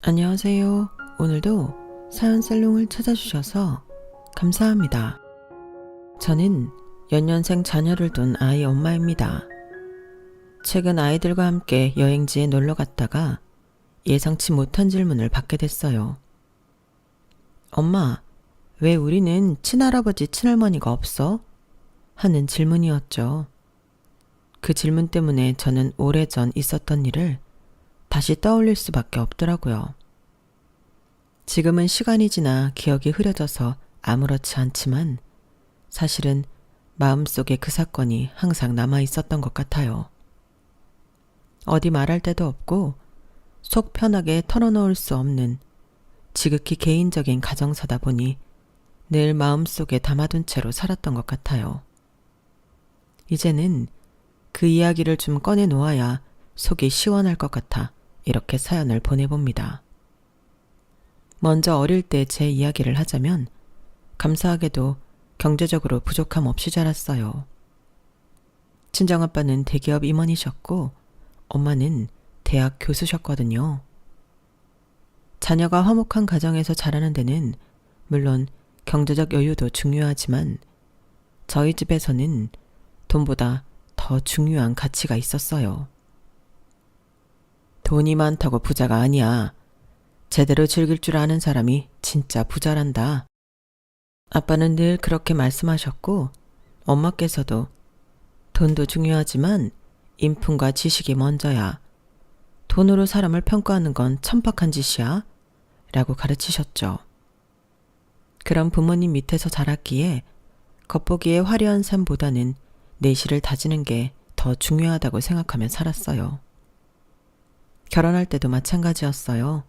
안녕하세요. 오늘도 사연 살롱을 찾아주셔서 감사합니다. 저는 연년생 자녀를 둔 아이 엄마입니다. 최근 아이들과 함께 여행지에 놀러 갔다가 예상치 못한 질문을 받게 됐어요. 엄마, 왜 우리는 친할아버지, 친할머니가 없어? 하는 질문이었죠. 그 질문 때문에 저는 오래전 있었던 일을 다시 떠올릴 수밖에 없더라고요. 지금은 시간이 지나 기억이 흐려져서 아무렇지 않지만 사실은 마음속에 그 사건이 항상 남아 있었던 것 같아요. 어디 말할 데도 없고 속 편하게 털어놓을 수 없는 지극히 개인적인 가정사다 보니 늘 마음속에 담아둔 채로 살았던 것 같아요. 이제는 그 이야기를 좀 꺼내 놓아야 속이 시원할 것 같아 이렇게 사연을 보내봅니다. 먼저 어릴 때 제 이야기를 하자면 감사하게도 경제적으로 부족함 없이 자랐어요. 친정아빠는 대기업 임원이셨고 엄마는 대학 교수셨거든요. 자녀가 화목한 가정에서 자라는 데는 물론 경제적 여유도 중요하지만 저희 집에서는 돈보다 더 중요한 가치가 있었어요. 돈이 많다고 부자가 아니야. 제대로 즐길 줄 아는 사람이 진짜 부자란다. 아빠는 늘 그렇게 말씀하셨고, 엄마께서도 돈도 중요하지만 인품과 지식이 먼저야. 돈으로 사람을 평가하는 건 천박한 짓이야. 라고 가르치셨죠. 그런 부모님 밑에서 자랐기에 겉보기에 화려한 삶보다는 내실을 다지는 게 더 중요하다고 생각하며 살았어요. 결혼할 때도 마찬가지였어요.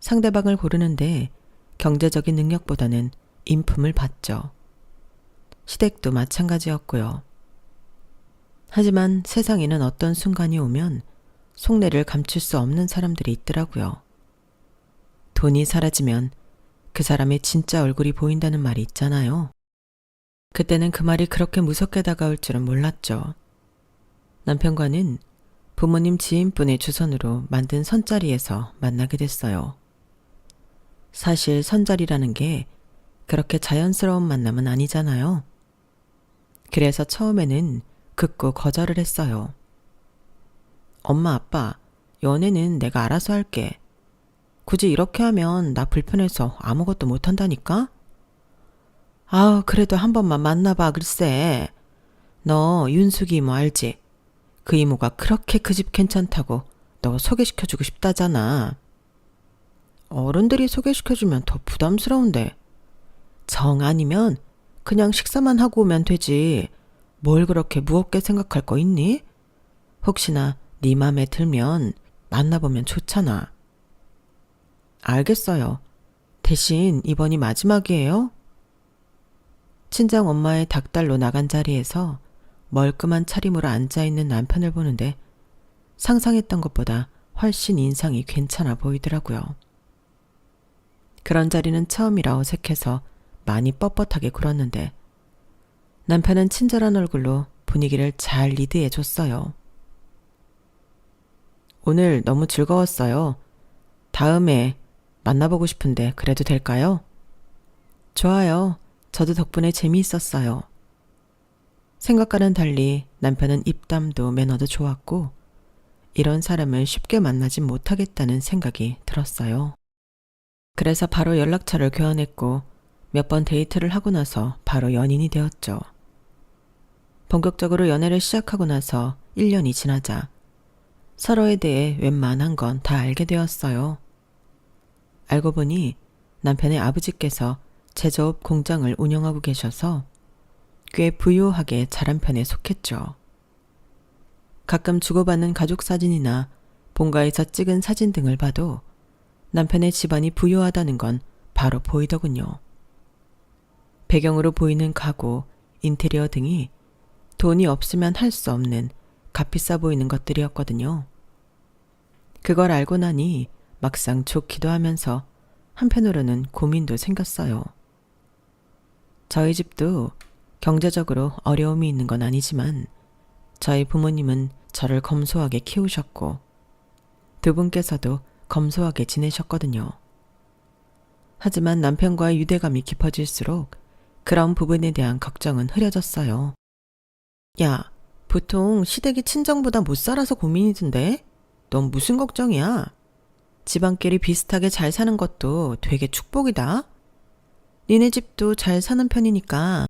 상대방을 고르는데 경제적인 능력보다는 인품을 봤죠. 시댁도 마찬가지였고요. 하지만 세상에는 어떤 순간이 오면 속내를 감출 수 없는 사람들이 있더라고요. 돈이 사라지면 그 사람의 진짜 얼굴이 보인다는 말이 있잖아요. 그때는 그 말이 그렇게 무섭게 다가올 줄은 몰랐죠. 남편과는 부모님 지인분의 주선으로 만든 선자리에서 만나게 됐어요. 사실 선자리라는 게 그렇게 자연스러운 만남은 아니잖아요. 그래서 처음에는 극구 거절을 했어요. 엄마, 아빠, 연애는 내가 알아서 할게. 굳이 이렇게 하면 나 불편해서 아무것도 못한다니까? 아, 그래도 한 번만 만나봐, 글쎄. 너 윤숙이 이모 알지? 그 이모가 그렇게 그 집 괜찮다고 너 소개시켜주고 싶다잖아. 어른들이 소개시켜주면 더 부담스러운데. 정 아니면 그냥 식사만 하고 오면 되지. 뭘 그렇게 무겁게 생각할 거 있니? 혹시나 네 맘에 들면 만나보면 좋잖아. 알겠어요. 대신 이번이 마지막이에요. 친정 엄마의 닭달로 나간 자리에서 멀끔한 차림으로 앉아있는 남편을 보는데 상상했던 것보다 훨씬 인상이 괜찮아 보이더라고요. 그런 자리는 처음이라 어색해서 많이 뻣뻣하게 굴었는데 남편은 친절한 얼굴로 분위기를 잘 리드해 줬어요. 오늘 너무 즐거웠어요. 다음에 만나보고 싶은데 그래도 될까요? 좋아요. 저도 덕분에 재미있었어요. 생각과는 달리 남편은 입담도 매너도 좋았고 이런 사람을 쉽게 만나진 못하겠다는 생각이 들었어요. 그래서 바로 연락처를 교환했고 몇 번 데이트를 하고 나서 바로 연인이 되었죠. 본격적으로 연애를 시작하고 나서 1년이 지나자 서로에 대해 웬만한 건 다 알게 되었어요. 알고 보니 남편의 아버지께서 제조업 공장을 운영하고 계셔서 꽤 부유하게 자란 편에 속했죠. 가끔 주고받는 가족 사진이나 본가에서 찍은 사진 등을 봐도 남편의 집안이 부유하다는 건 바로 보이더군요. 배경으로 보이는 가구, 인테리어 등이 돈이 없으면 할 수 없는 값비싸 보이는 것들이었거든요. 그걸 알고 나니 막상 좋기도 하면서 한편으로는 고민도 생겼어요. 저희 집도 경제적으로 어려움이 있는 건 아니지만 저희 부모님은 저를 검소하게 키우셨고 두 분께서도 검소하게 지내셨거든요. 하지만 남편과의 유대감이 깊어질수록 그런 부분에 대한 걱정은 흐려졌어요. 야, 보통 시댁이 친정보다 못 살아서 고민이던데? 넌 무슨 걱정이야? 집안끼리 비슷하게 잘 사는 것도 되게 축복이다. 니네 집도 잘 사는 편이니까